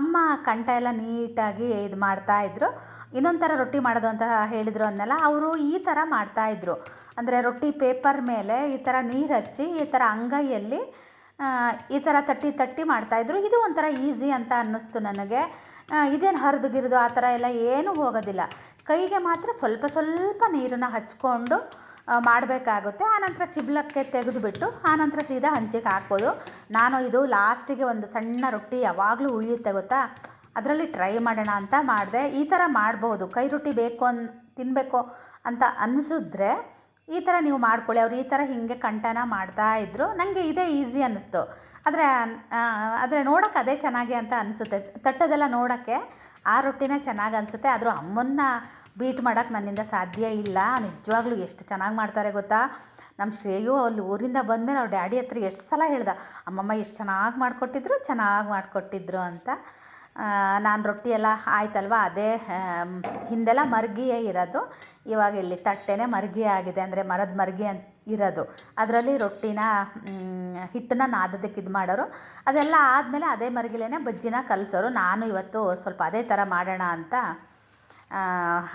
ಅಮ್ಮ ಕಂಠ ಎಲ್ಲ ನೀಟಾಗಿ ಇದು ಮಾಡ್ತಾಯಿದ್ರು ಇನ್ನೊಂದು ಥರ ರೊಟ್ಟಿ ಮಾಡೋದು ಅಂತ ಹೇಳಿದರು ಅಂದಲ್ಲ ಅವರು ಈ ಥರ ಮಾಡ್ತಾಯಿದ್ರು ಅಂದರೆ ರೊಟ್ಟಿ ಪೇಪರ್ ಮೇಲೆ ಈ ಥರ ನೀರು ಹಚ್ಚಿ, ಈ ಥರ ಅಂಗೈಯಲ್ಲಿ ಈ ಥರ ತಟ್ಟಿ ತಟ್ಟಿ ಮಾಡ್ತಾಯಿದ್ರು ಇದು ಒಂಥರ ಈಸಿ ಅಂತ ಅನ್ನಿಸ್ತು ನನಗೆ. ಇದೇನು ಹರಿದು ಗಿರಿದು ಆ ಥರ ಎಲ್ಲ ಏನೂ ಹೋಗೋದಿಲ್ಲ. ಕೈಗೆ ಮಾತ್ರ ಸ್ವಲ್ಪ ಸ್ವಲ್ಪ ನೀರನ್ನು ಹಚ್ಕೊಂಡು ಮಾಡಬೇಕಾಗುತ್ತೆ. ಆನಂತರ ಚಿಬ್ಲಕ್ಕೆ ತೆಗೆದುಬಿಟ್ಟು ಆನಂತರ ಸೀದಾ ಹಂಚಿಗೆ ಹಾಕ್ಬೋದು. ನಾನು ಇದು ಲಾಸ್ಟಿಗೆ ಒಂದು ಸಣ್ಣ ರೊಟ್ಟಿ ಯಾವಾಗಲೂ ಉಳಿಯುತ್ತೆ ಗೊತ್ತಾ? ಅದರಲ್ಲಿ ಟ್ರೈ ಮಾಡೋಣ ಅಂತ ಮಾಡಿದೆ. ಈ ಥರ ಮಾಡ್ಬೋದು. ಕೈ ರೊಟ್ಟಿ ಬೇಕು ಅನ್ ತಿನ್ನಬೇಕು ಅಂತ ಅನಿಸಿದ್ರೆ ಈ ಥರ ನೀವು ಮಾಡ್ಕೊಳ್ಳಿ. ಅವ್ರು ಈ ಥರ ಹೀಗೆ ಕಂಠನ ಮಾಡ್ತಾ ಇದ್ದರು ನನಗೆ ಇದೇ ಈಸಿ ಅನ್ನಿಸ್ತು ಆದರೆ ಆದರೆ ನೋಡೋಕೆ ಅದೇ ಚೆನ್ನಾಗಿ ಅಂತ ಅನಿಸುತ್ತೆ. ತಟ್ಟದೆಲ್ಲ ನೋಡೋಕ್ಕೆ ಆ ರೊಟ್ಟಿನೇ ಚೆನ್ನಾಗಿ ಅನಿಸುತ್ತೆ. ಆದರೂ ಅಮ್ಮನ್ನ ಬೀಟ್ ಮಾಡೋಕ್ಕೆ ನನ್ನಿಂದ ಸಾಧ್ಯ ಇಲ್ಲ. ನಿಜವಾಗ್ಲೂ ಎಷ್ಟು ಚೆನ್ನಾಗಿ ಮಾಡ್ತಾರೆ ಗೊತ್ತಾ? ನಮ್ಮ ಶ್ರೇಯು ಅಲ್ಲಿ ಊರಿಂದ ಬಂದಮೇಲೆ ಅವ್ರ ಡ್ಯಾಡಿ ಹತ್ರ ಎಷ್ಟು ಸಲ ಹೇಳ್ದ, ಅಮ್ಮಮ್ಮ ಎಷ್ಟು ಚೆನ್ನಾಗಿ ಮಾಡಿಕೊಟ್ಟಿದ್ರು ಚೆನ್ನಾಗಿ ಮಾಡಿಕೊಟ್ಟಿದ್ರು ಅಂತ. ನಾನು ರೊಟ್ಟಿ ಎಲ್ಲ ಆಯ್ತಲ್ವ? ಅದೇ ಹಿಂದೆಲ್ಲ ಮರ್ಗಿಯೇ ಇರೋದು. ಇವಾಗ ಇಲ್ಲಿ ತಟ್ಟೆನೇ ಮರ್ಗಿ ಆಗಿದೆ. ಅಂದರೆ ಮರದ ಮರ್ಗಿ ಅಂತ ಇರೋದು. ಅದರಲ್ಲಿ ರೊಟ್ಟಿನ ಹಿಟ್ಟನ್ನ ನಾದೋದಕ್ಕೆ ಇದು ಮಾಡೋರು. ಅದೆಲ್ಲ ಆದಮೇಲೆ ಅದೇ ಮರ್ಗಿಲೇ ಬಜ್ಜಿನ ಕಲಿಸೋರು. ನಾನು ಇವತ್ತು ಸ್ವಲ್ಪ ಅದೇ ಥರ ಮಾಡೋಣ ಅಂತ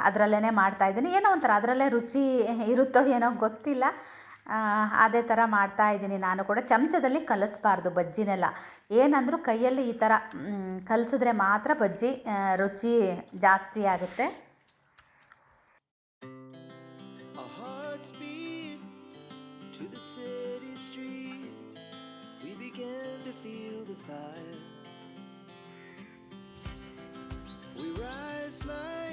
ಅದರಲ್ಲೇ ಮಾಡ್ತಾಯಿದ್ದೀನಿ ಏನೋ ಒಂಥರ ಅದರಲ್ಲೇ ರುಚಿ ಇರುತ್ತೋ ಏನೋ ಗೊತ್ತಿಲ್ಲ. ಅದೇ ಥರ ಮಾಡ್ತಾ ಇದ್ದೀನಿ ನಾನು ಕೂಡ. ಚಮಚದಲ್ಲಿ ಕಲಿಸ್ಬಾರ್ದು ಬಜ್ಜಿನೆಲ್ಲ. ಏನಂದರೂ ಕೈಯಲ್ಲಿ ಈ ಥರ ಕಲಿಸಿದ್ರೆ ಮಾತ್ರ ಬಜ್ಜಿ ರುಚಿ ಜಾಸ್ತಿ ಆಗುತ್ತೆ. We rise like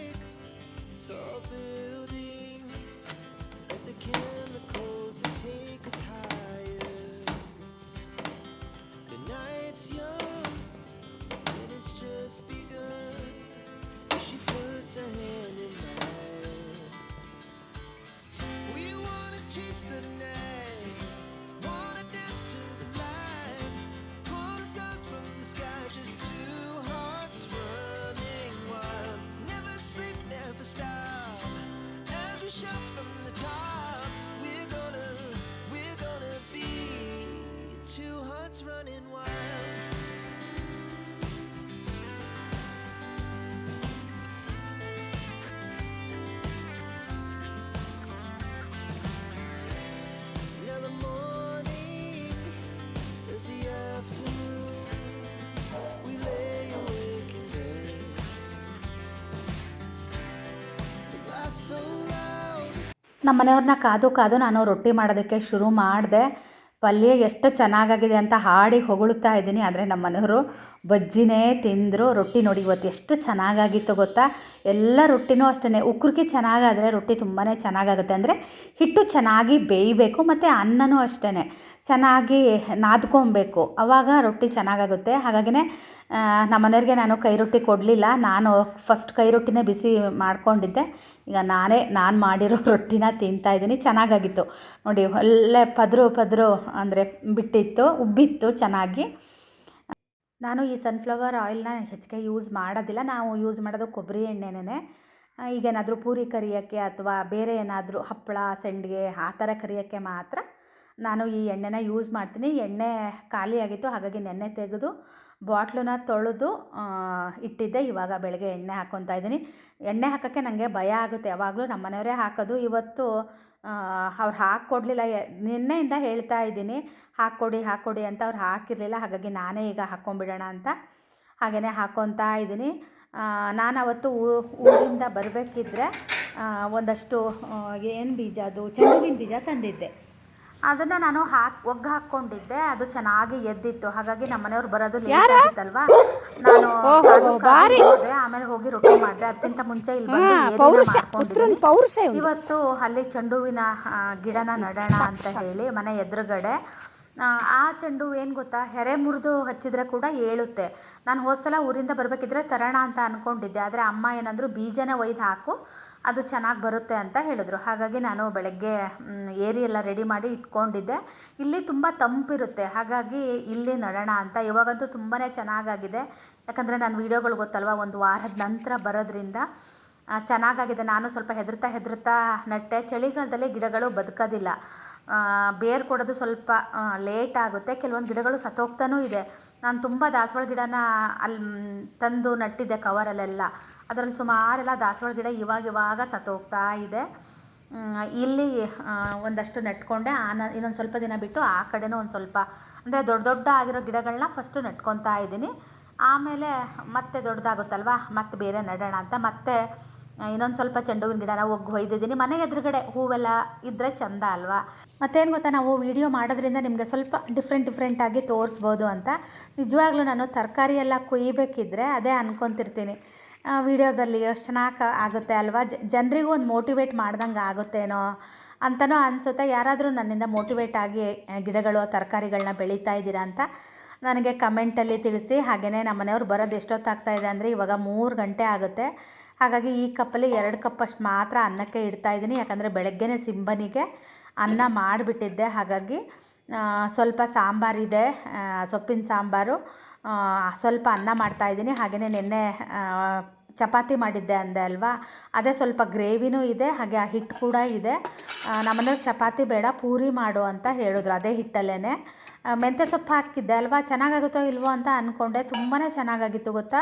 Something ನಮ್ಮ ಮನೆಯವ್ರನ್ನ ಕಾದು ಕಾದು ನಾನು ರೊಟ್ಟಿ ಮಾಡೋದಕ್ಕೆ ಶುರು ಮಾಡಿದೆ. ಪಲ್ಯ ಎಷ್ಟು ಚೆನ್ನಾಗಾಗಿದೆ ಅಂತ ಹಾಡಿ ಹೊಗಳುತ್ತಾ ಇದ್ದೀನಿ. ಆದರೆ ನಮ್ಮ ಮನೆಯವರು ಬಜ್ಜಿನೇ ತಿಂದರು. ರೊಟ್ಟಿ ನೋಡಿ ಇವತ್ತು ಎಷ್ಟು ಚೆನ್ನಾಗಾಗಿತ್ತು ಗೊತ್ತಾ? ಎಲ್ಲ ರೊಟ್ಟಿನೂ ಅಷ್ಟೇ ಉಕ್ರಿಗೆ ಚೆನ್ನಾಗಾದರೆ ರೊಟ್ಟಿ ತುಂಬಾ ಚೆನ್ನಾಗಾಗುತ್ತೆ. ಅಂದರೆ ಹಿಟ್ಟು ಚೆನ್ನಾಗಿ ಬೇಯಬೇಕು. ಮತ್ತು ಅನ್ನನೂ ಅಷ್ಟೇ ಚೆನ್ನಾಗಿ ನಾದ್ಕೊಬೇಕು. ಆವಾಗ ರೊಟ್ಟಿ ಚೆನ್ನಾಗಾಗುತ್ತೆ. ಹಾಗಾಗಿನೇ ನಮ್ಮ ಮನೆಯವ್ರಿಗೆ ನಾನು ಕೈ ರೊಟ್ಟಿ ಕೊಡಲಿಲ್ಲ. ನಾನು ಫಸ್ಟ್ ಕೈ ರೊಟ್ಟಿನೇ ಬಿಸಿ ಮಾಡ್ಕೊಂಡಿದ್ದೆ. ಈಗ ನಾನೇ, ನಾನು ಮಾಡಿರೋ ರೊಟ್ಟಿನ ತಿಂತಾ ಇದ್ದೀನಿ. ಚೆನ್ನಾಗಾಗಿತ್ತು. ನೋಡಿ, ಒಳ್ಳೆ ಪದರು ಪದರು ಅಂದರೆ ಬಿಟ್ಟಿತ್ತು, ಉಬ್ಬಿತ್ತು ಚೆನ್ನಾಗಿ. ನಾನು ಈ ಸನ್ಫ್ಲವರ್ ಆಯಿಲ್ನ ಹೆಚ್ಚಿಗೆ ಯೂಸ್ ಮಾಡೋದಿಲ್ಲ. ನಾವು ಯೂಸ್ ಮಾಡೋದು ಕೊಬ್ಬರಿ ಎಣ್ಣೆನೇ ಈಗೇನಾದರೂ ಪೂರಿ ಕರಿಯೋಕ್ಕೆ ಅಥವಾ ಬೇರೆ ಏನಾದರೂ ಹಪ್ಪಳ, ಸಂಡಿಗೆ ಆ ಥರ ಕರಿಯೋಕ್ಕೆ ಮಾತ್ರ ನಾನು ಈ ಎಣ್ಣೆನ ಯೂಸ್ ಮಾಡ್ತೀನಿ. ಎಣ್ಣೆ ಖಾಲಿಯಾಗಿತ್ತು ಹಾಗಾಗಿ ನೆನ್ನೆ ತೆಗೆದು ಬಾಟ್ಲನ್ನ ತೊಳೆದು ಇಟ್ಟಿದ್ದೆ. ಇವಾಗ ಬೆಳಗ್ಗೆ ಎಣ್ಣೆ ಹಾಕ್ಕೊತಾ ಇದ್ದೀನಿ. ಎಣ್ಣೆ ಹಾಕೋಕ್ಕೆ ನನಗೆ ಭಯ ಆಗುತ್ತೆ. ಯಾವಾಗಲೂ ನಮ್ಮ ಮನೆಯವರೇ ಹಾಕೋದು. ಇವತ್ತು ಅವ್ರು ಹಾಕ್ಕೊಡ್ಲಿಲ್ಲ ನಿನ್ನೆಯಿಂದ ಹೇಳ್ತಾ ಇದ್ದೀನಿ. ಹಾಕ್ಕೊಡಿ ಹಾಕ್ಕೊಡಿ ಅಂತ ಅವ್ರು ಹಾಕಿರಲಿಲ್ಲ. ಹಾಗಾಗಿ ನಾನೇ ಈಗ ಹಾಕ್ಕೊಂಬಿಡೋಣ ಅಂತ ಹಾಗೆಯೇ ಹಾಕ್ಕೊತಾ ಇದ್ದೀನಿ. ನಾನು ಅವತ್ತು ಊರಿಂದ ಬರಬೇಕಿದ್ರೆ ಒಂದಷ್ಟು ಏನು ಬೀಜ ಅದು? ಚೆಂಡುವಿನ ಬೀಜ ತಂದಿದ್ದೆ. ಅದನ್ನು ನಾನು ಹಾಕಿ ಒಗ್ಗ ಹಾಕ್ಕೊಂಡಿದ್ದೆ. ಅದು ಚೆನ್ನಾಗಿ ಎದ್ದಿತ್ತು. ಹಾಗಾಗಿ ನಮ್ಮ ಮನೆಯವ್ರು ಬರೋದು ಲೇಟ್ ಆಗಿತ್ತಲ್ವಾ? ನಾನು ಹೋದೆ, ಆಮೇಲೆ ಹೋಗಿ ರೊಟ್ಟಿ ಮಾಡಿದೆ. ಅದಕ್ಕಿಂತ ಮುಂಚೆ ಇಲ್ಲಿ ಬಂದು ಮಾಡ್ಕೊಂಡಿದ್ದೀನಿ. ಇವತ್ತು ಅಲ್ಲಿ ಚೆಂಡುವಿನ ಗಿಡನ ನಡೋಣ ಅಂತ ಹೇಳಿ ಮನೆ ಎದುರುಗಡೆ. ಆ, ಆ ಚೆಂಡು ಏನು ಗೊತ್ತಾ? ಹೆರೆ ಮುರಿದು ಹಚ್ಚಿದ್ರೆ ಕೂಡ ಏಳುತ್ತೆ. ನಾನು ಹೋದ ಸಲ ಊರಿಂದ ಬರಬೇಕಿದ್ರೆ ತರೋಣ ಅಂತ ಅಂದ್ಕೊಂಡಿದ್ದೆ ಆದರೆ ಅಮ್ಮ ಏನಂದ್ರು ಬೀಜನ ಒಯ್ದು ಹಾಕು. ಅದು ಚೆನ್ನಾಗಿ ಬರುತ್ತೆ ಅಂತ ಹೇಳಿದ್ರು. ಹಾಗಾಗಿ ನಾನು ಬೆಳಗ್ಗೆ ಏರಿ ಎಲ್ಲ ರೆಡಿ ಮಾಡಿ ಇಟ್ಕೊಂಡಿದ್ದೆ. ಇಲ್ಲಿ ತುಂಬ ತಂಪಿರುತ್ತೆ. ಹಾಗಾಗಿ ಇಲ್ಲಿ ನಡೋಣ ಅಂತ ಇವಾಗಂತೂ ತುಂಬಾ ಚೆನ್ನಾಗಾಗಿದೆ. ಯಾಕಂದರೆ ನಾನು ವೀಡಿಯೋಗಳು ಗೊತ್ತಲ್ವ? ಒಂದು ವಾರದ ನಂತರ ಬರೋದ್ರಿಂದ ಚೆನ್ನಾಗಾಗಿದೆ. ನಾನು ಸ್ವಲ್ಪ ಹೆದರ್ತಾ ಹೆದರ್ತಾ ನೆಟ್ಟೆ. ಚಳಿಗಾಲದಲ್ಲಿ ಗಿಡಗಳು ಬದುಕೋದಿಲ್ಲ. ಬೇರ್ ಕೊಡೋದು ಸ್ವಲ್ಪ ಲೇಟ್ ಆಗುತ್ತೆ. ಕೆಲವೊಂದು ಗಿಡಗಳು ಸತ್ತೋಗ್ತಾನೂ ಇದೆ. ನಾನು ತುಂಬ ದಾಸವಾಳ ಗಿಡನ ಅಲ್ಲಿ ತಂದು ನಟ್ಟಿದ್ದೆ ಕವರಲ್ಲೆಲ್ಲ ಅದರಲ್ಲಿ ಸುಮಾರೆಲ್ಲ ದಾಸವಾಳ ಗಿಡ ಇವಾಗ ಇವಾಗ ಸತ್ತೋಗ್ತಾ ಇದೆ. ಇಲ್ಲಿ ಒಂದಷ್ಟು ನೆಟ್ಕೊಂಡೆ. ಆನ ಇನ್ನೊಂದು ಸ್ವಲ್ಪ ದಿನ ಬಿಟ್ಟು ಆ ಕಡೆನೂ ಒಂದು ಸ್ವಲ್ಪ, ಅಂದರೆ ದೊಡ್ಡ ದೊಡ್ಡ ಆಗಿರೋ ಗಿಡಗಳನ್ನ ಫಸ್ಟು ನೆಟ್ಕೊತಾ ಇದ್ದೀನಿ. ಆಮೇಲೆ ಮತ್ತೆ ದೊಡ್ಡದಾಗುತ್ತಲ್ವಾ? ಮತ್ತೆ ಬೇರೆ ನೆಡೋಣ ಅಂತ. ಮತ್ತೆ ಇನ್ನೊಂದು ಸ್ವಲ್ಪ ಚೆಂಡು ಹೂವಿನ ಗಿಡನ ಒಗ್ಗು ಒಯ್ದಿದ್ದೀನಿ. ಮನೆ ಎದುರುಗಡೆ ಹೂವೆಲ್ಲ ಇದ್ದರೆ ಚಂದ ಅಲ್ವಾ? ಮತ್ತೇನು ಗೊತ್ತಾ, ನಾವು ವಿಡಿಯೋ ಮಾಡೋದ್ರಿಂದ ನಿಮಗೆ ಸ್ವಲ್ಪ ಡಿಫ್ರೆಂಟ್ ಡಿಫ್ರೆಂಟಾಗಿ ತೋರಿಸ್ಬೋದು ಅಂತ. ನಿಜವಾಗ್ಲೂ ನಾನು ತರಕಾರಿ ಎಲ್ಲ ಕೊಯ್ಬೇಕಿದ್ರೆ ಅದೇ ಅನ್ಕೊತಿರ್ತೀನಿ. ವಿಡಿಯೋದಲ್ಲಿ ಚೆನ್ನಾಗಿ ಆಗುತ್ತೆ ಅಲ್ವಾ? ಜನರಿಗೂ ಒಂದು ಮೋಟಿವೇಟ್ ಮಾಡ್ದಂಗೆ ಆಗುತ್ತೇನೋ ಅಂತಲೂ ಅನಿಸುತ್ತೆ. ಯಾರಾದರೂ ನನ್ನಿಂದ ಮೋಟಿವೇಟ್ ಆಗಿ ಗಿಡಗಳು ತರಕಾರಿಗಳನ್ನ ಬೆಳೀತಾ ಇದ್ದೀರಾ ಅಂತ ನನಗೆ ಕಮೆಂಟಲ್ಲಿ ತಿಳಿಸಿ. ಹಾಗೆಯೇ ನಮ್ಮ ಮನೆಯವ್ರು ಬರೋದು ಎಷ್ಟೊತ್ತಾಗ್ತಾ ಇದೆ ಅಂದರೆ ಇವಾಗ ಮೂರು ಗಂಟೆ ಆಗುತ್ತೆ. ಹಾಗಾಗಿ ಈ ಕಪ್ಪಲ್ಲಿ ಎರಡು ಕಪ್ಪಷ್ಟು ಮಾತ್ರ ಅನ್ನಕ್ಕೆ ಇಡ್ತಾ ಇದ್ದೀನಿ. ಯಾಕಂದರೆ ಬೆಳಗ್ಗೆನೇ ಸಿಂಬನಿಗೆ ಅನ್ನ ಮಾಡಿಬಿಟ್ಟಿದ್ದೆ. ಹಾಗಾಗಿ ಸ್ವಲ್ಪ ಸಾಂಬಾರಿದೆ ಸೊಪ್ಪಿನ ಸಾಂಬಾರು ಸ್ವಲ್ಪ ಅನ್ನ ಮಾಡ್ತಾಯಿದ್ದೀನಿ ಹಾಗೆಯೇ ನಿನ್ನೆ ಚಪಾತಿ ಮಾಡಿದ್ದೆ ಅಂದೆ ಅಲ್ವಾ? ಅದೇ ಸ್ವಲ್ಪ ಗ್ರೇವಿನೂ ಇದೆ, ಹಾಗೆ ಆ ಹಿಟ್ಟು ಕೂಡ ಇದೆ. ನಮ್ಮನೆ ಚಪಾತಿ ಬೇಡ, ಪೂರಿ ಮಾಡು ಅಂತ ಹೇಳಿದ್ರು ಅದೇ ಹಿಟ್ಟಲ್ಲೇ ಮೆಂತ್ಯ ಸೊಪ್ಪು ಹಾಕಿದ್ದೆ ಅಲ್ವಾ? ಚೆನ್ನಾಗಾಗುತ್ತೋ ಇಲ್ವೋ ಅಂತ ಅಂದ್ಕೊಂಡೆ ತುಂಬಾ ಚೆನ್ನಾಗಾಗಿತ್ತು ಗೊತ್ತಾ?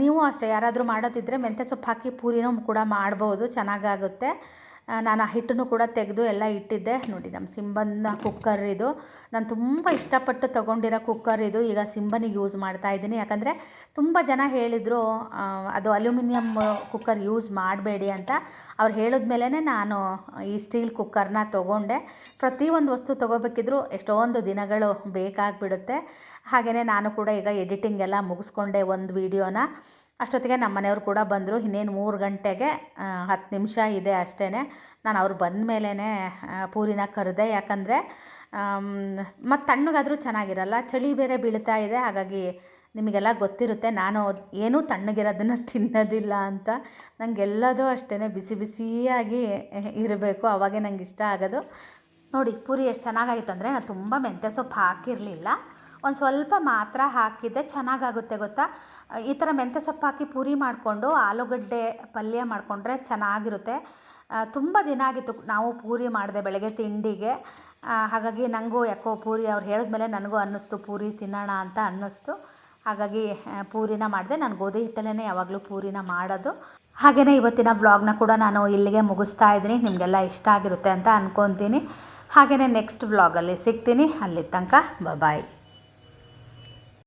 ನೀವು ಅಷ್ಟೇ, ಯಾರಾದರೂ ಮಾಡೋದಿದ್ದರೆ ಮೆಂತ್ಯ ಸೊಪ್ಪು ಹಾಕಿ ಪೂರಿನೂ ಕೂಡ ಮಾಡ್ಬೋದು, ಚೆನ್ನಾಗಾಗುತ್ತೆ. ನಾನು ಆ ಹಿಟ್ಟನ್ನು ಕೂಡ ತೆಗೆದು ಎಲ್ಲ ಇಟ್ಟಿದ್ದೆ. ನೋಡಿ, ನಮ್ಮ ಸಿಂಬನ್ನ ಕುಕ್ಕರ್ ಇದು. ನಾನು ತುಂಬ ಇಷ್ಟಪಟ್ಟು ತೊಗೊಂಡಿರೋ ಕುಕ್ಕರ್ ಇದು. ಈಗ ಸಿಂಬನಿಗೆ ಯೂಸ್ ಮಾಡ್ತಾ ಇದ್ದೀನಿ. ಯಾಕಂದರೆ ತುಂಬ ಜನ ಹೇಳಿದರು ಅದು ಅಲ್ಯೂಮಿನಿಯಂ ಕುಕ್ಕರ್ ಯೂಸ್ ಮಾಡಬೇಡಿ ಅಂತ. ಅವ್ರು ಹೇಳಿದ್ಮೇಲೆ ನಾನು ಈ ಸ್ಟೀಲ್ ಕುಕ್ಕರ್ನ ತೊಗೊಂಡೆ. ಪ್ರತಿಯೊಂದು ವಸ್ತು ತೊಗೋಬೇಕಿದ್ರೂ ಎಷ್ಟೊಂದು ದಿನಗಳು ಬೇಕಾಗಿಬಿಡುತ್ತೆ. ಹಾಗೆಯೇ ನಾನು ಕೂಡ ಈಗ ಎಡಿಟಿಂಗ್ ಎಲ್ಲ ಮುಗಿಸ್ಕೊಂಡೆ ಒಂದು ವೀಡಿಯೋನ ಅಷ್ಟೊತ್ತಿಗೆ ನಮ್ಮ ಮನೆಯವ್ರು ಕೂಡ ಬಂದರು. ಇನ್ನೇನು ಮೂರು ಗಂಟೆಗೆ ಹತ್ತು ನಿಮಿಷ ಇದೆ ಅಷ್ಟೇ ನಾನು ಅವ್ರು ಬಂದ ಮೇಲೇ ಪೂರಿನ ಕರೆದೆ. ಯಾಕಂದರೆ ಮತ್ತು ತಣ್ಣಗಾದರೂ ಚೆನ್ನಾಗಿರಲ್ಲ. ಚಳಿ ಬೇರೆ ಬೀಳ್ತಾ ಇದೆ. ಹಾಗಾಗಿ ನಿಮಗೆಲ್ಲ ಗೊತ್ತಿರುತ್ತೆ. ನಾನು ಏನೂ ತಣ್ಣಗಿರೋದನ್ನು ತಿನ್ನೋದಿಲ್ಲ ಅಂತ. ನನಗೆಲ್ಲದೂ ಅಷ್ಟೇ ಬಿಸಿ ಬಿಸಿಯಾಗಿ ಇರಬೇಕು. ಅವಾಗೇ ನಂಗೆ ಇಷ್ಟ ಆಗೋದು. ನೋಡಿ, ಪೂರಿ ಎಷ್ಟು ಚೆನ್ನಾಗಾಯಿತು ಅಂದರೆ ನಾನು ತುಂಬ ಮೆಂತ್ಯ ಸೊಪ್ಪು ಹಾಕಿರಲಿಲ್ಲ. ಒಂದು ಸ್ವಲ್ಪ ಮಾತ್ರ ಹಾಕಿದ್ದೆ. ಚೆನ್ನಾಗಾಗುತ್ತೆ ಗೊತ್ತಾ? ಈ ಥರ ಮೆಂತ್ಯ ಸೊಪ್ಪು ಹಾಕಿ ಪೂರಿ ಮಾಡಿಕೊಂಡು ಆಲೂಗಡ್ಡೆ ಪಲ್ಯ ಮಾಡಿಕೊಂಡ್ರೆ ಚೆನ್ನಾಗಿರುತ್ತೆ. ತುಂಬ ದಿನ ಆಗಿತ್ತು ನಾವು ಪೂರಿ ಮಾಡಿದೆ ಬೆಳಗ್ಗೆ ತಿಂಡಿಗೆ. ಹಾಗಾಗಿ ನನಗೂ ಯಾಕೋ ಪೂರಿ ಅವ್ರು ಹೇಳಿದ್ಮೇಲೆ ನನಗೂ ಅನ್ನಿಸ್ತು, ಪೂರಿ ತಿನ್ನೋಣ ಅಂತ ಅನ್ನಿಸ್ತು. ಹಾಗಾಗಿ ಪೂರಿನ ಮಾಡಿದೆ. ನಾನು ಗೋಧಿ ಹಿಟ್ಟಲ್ಲೇ ಯಾವಾಗಲೂ ಪೂರಿನ ಮಾಡೋದು. ಹಾಗೆಯೇ ಇವತ್ತಿನ ವ್ಲಾಗ್ನ ಕೂಡ ನಾನು ಇಲ್ಲಿಗೆ ಮುಗಿಸ್ತಾ ಇದ್ದೀನಿ. ನಿಮಗೆಲ್ಲ ಇಷ್ಟ ಆಗಿರುತ್ತೆ ಅಂತ ಅಂದ್ಕೊತೀನಿ ಹಾಗೆಯೇ ನೆಕ್ಸ್ಟ್ ವ್ಲಾಗಲ್ಲಿ ಸಿಗ್ತೀನಿ. ಅಲ್ಲಿ ತನಕ ಬಾಯ್